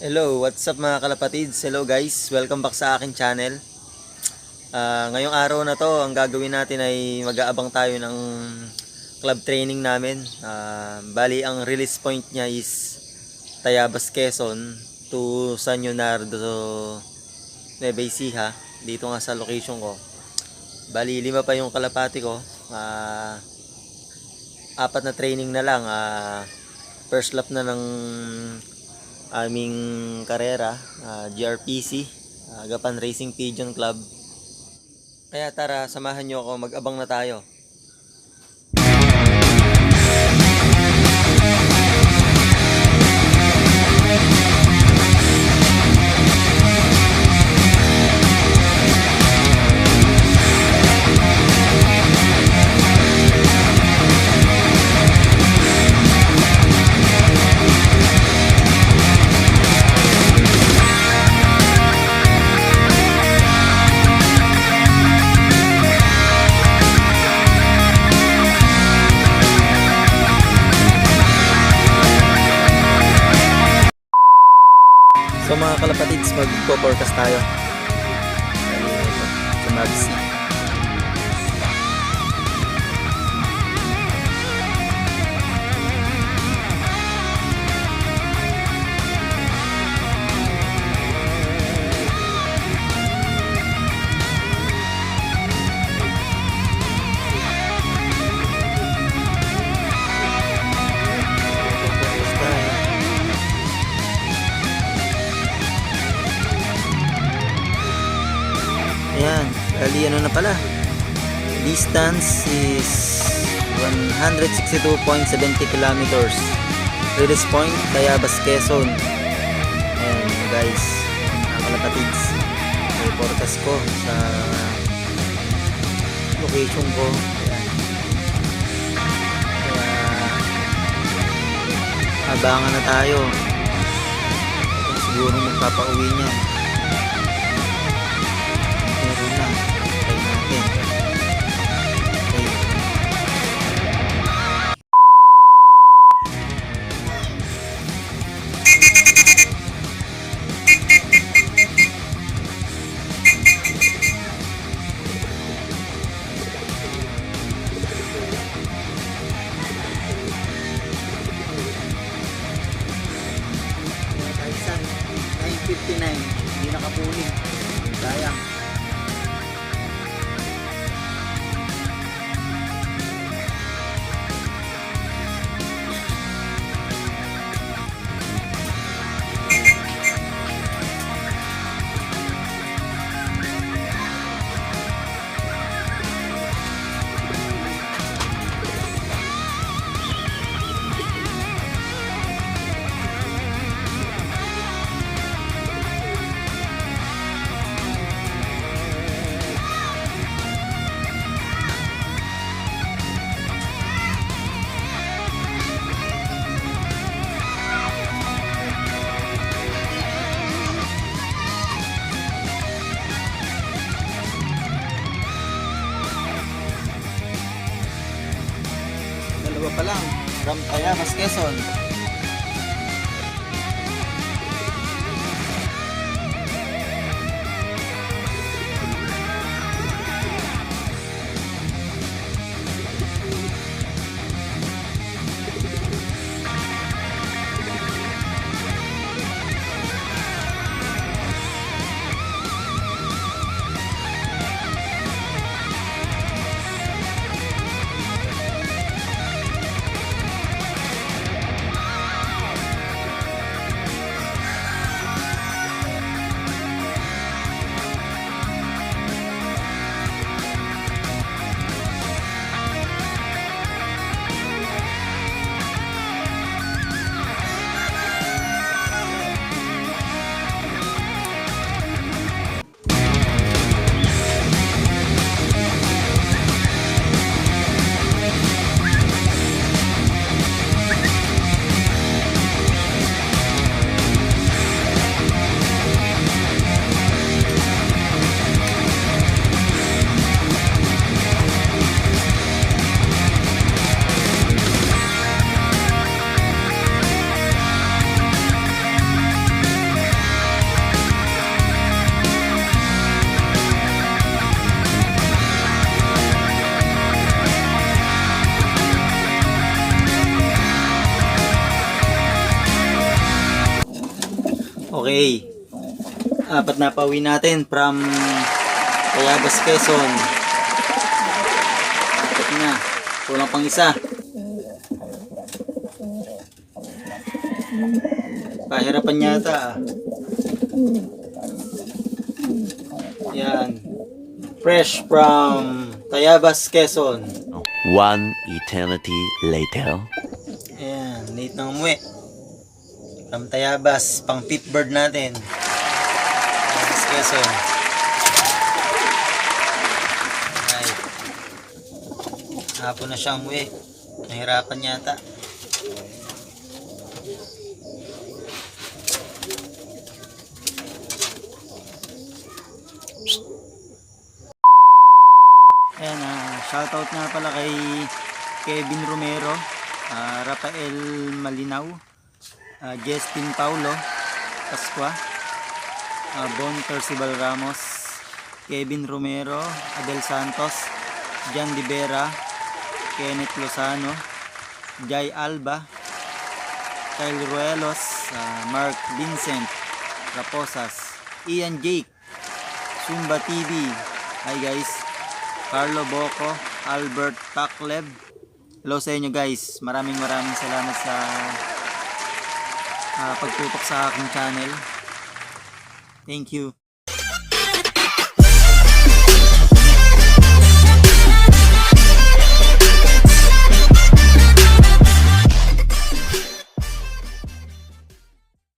Hello, what's up mga kalapatids? Hello guys, welcome back sa akin channel. Ah, ngayong araw na to, ang gagawin natin ay mag-aabang tayo ng club training namin. Ah, bali, ang release point niya is Tayabas, Quezon to San Leonardo, Nueva Ecija. Dito nga sa location ko. Bali, lima pa yung kalapati ko. Ah, apat na training na lang. Ah, first lap na ng aming karera, ah, GRPC, ah, Gapan Racing Pigeon Club. Kaya tara, samahan nyo ako, mag-abang na tayo. So mga kalapatids, mag-forecast tayo. Sa Magsi. Na pala. Distance is 162.70 kilometers. Release point, Tayabas, Quezon. Ayan guys, mga kalapatids. May forecast ko sa location ko. Ayan. Kaya, abangan na tayo. Siguro magpapauwi niya. 9.59. Hindi nakapunin. Sayang. Dalawa pa lang. From Tayabas, Quezon. Okay. Apat na pauwi natin from Tayabas, Quezon. Apat na. Kulang pang isa. Pahirapan yata ah. Yan. Fresh from Tayabas, Quezon. One eternity later. Ayan, late nang umuwi. From Tayabas, pang pit bird natin. Tayabas, Quezon. Ay. Hapon na siya umuwi. Nahirapan yata. Ayan, ah, shoutout nga pala kay Kevin Romero, ah, Rafael Malinaw, ah, Justin Paulo, Pascua, ah, Bon Percival Ramos, Kevin Romero, Adel Santos, Jan Libera, Kenneth Lozano, Jai Alba, Kyle Ruelos, ah, Mark Vincent, Raposas, Ian Jake, Sumba TV, hi guys, Carlo Boco, Albert Pacleb. Hello sa inyo guys. Maraming maraming salamat sa ah, pagtutok sa aking channel. Thank you.